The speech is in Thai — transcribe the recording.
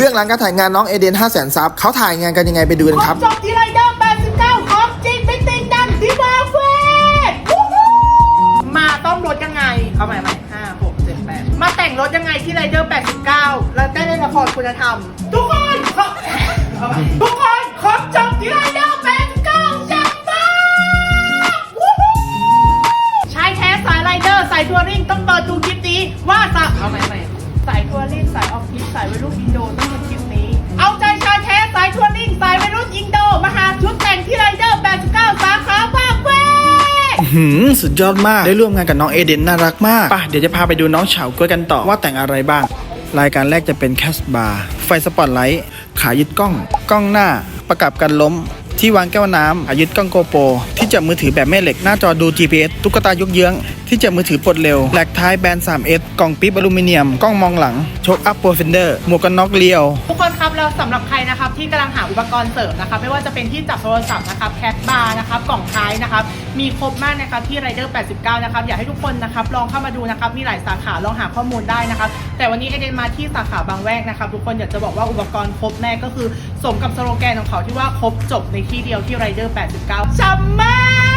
บื้องหลังการถ่ายงานน้องเอเดน5 0 0 0 0 0ซับเขาถ่ายงานกันยังไงไปดูกันครับจบที่ไรเดอร์89 ของจริงไม่ติงดังที่มาเฟสมาต้อมรถยังไงเอาใหม่ใหม่ห้าหกเจ็ดแปดมาแต่งรถยังไงที่ไรเดอร์89 แล้วได้เล่นละครคุณธรรม ทุกคนขอเอาใหม่ทุกคนขอจบที่ไรเดอร์89จังมากวู้ฮู้ชายแท้สายไรเดอร์สายทัวริงต้องเปิดดูคลิปนี้ว่าจะเอาใหม่ใหม่สายทัวริงสาย หืมสุดยอดมาก ได้ร่วมงานกับน้องเอเดนน่ารักมากป่ะเดี๋ยวจะพาไปดูน้องเฉาก้วยกันต่อว่าแต่งอะไรบ้าง รายการแรกจะเป็นแคสบาร์ไฟสปอตไลท์ขายึดกล้อง กล้องหน้า ประกับกันล้ม ที่วางแก้วน้ำขายึดกล้องโกโปรที่จับมือถือแบบแม่เหล็กหน้าจอดู GPS ตุ๊กตายกเยื้อง ที่จับมือถือปลดเร็วแหลกท้ายแบน 3S กล่องปิ๊บอลูมิเนียม กล้องมองหลังโชคอัพโปรเฟนเดอร์หมวกกันน็อกเลียว ทุกคนครับแล้วสำหรับใครนะครับที่กำลังหาอุปกรณ์เสริมนะครับไม่ว่าจะเป็นที่จับโทรศัพท์นะครับแคสบาร์นะครับ กล่องท้ายนะครับมีครบมากนะครับที่ไรเดอร์89 นะครับอยากให้ทุกคนนะครับลองเข้ามาดูนะครับมีหลายสาขาลองหาข้อมูลได้นะครับแต่วันนี้เอเดนมาที่สาขาบางแวกนะครับทุกคนอยากจะบอกว่าอุปกรณ์ครบแน่ก็คือสมกับสโลแกนของเขาที่ว่าครบจบในที่เดียวที่ไรเดอร์89จำมาก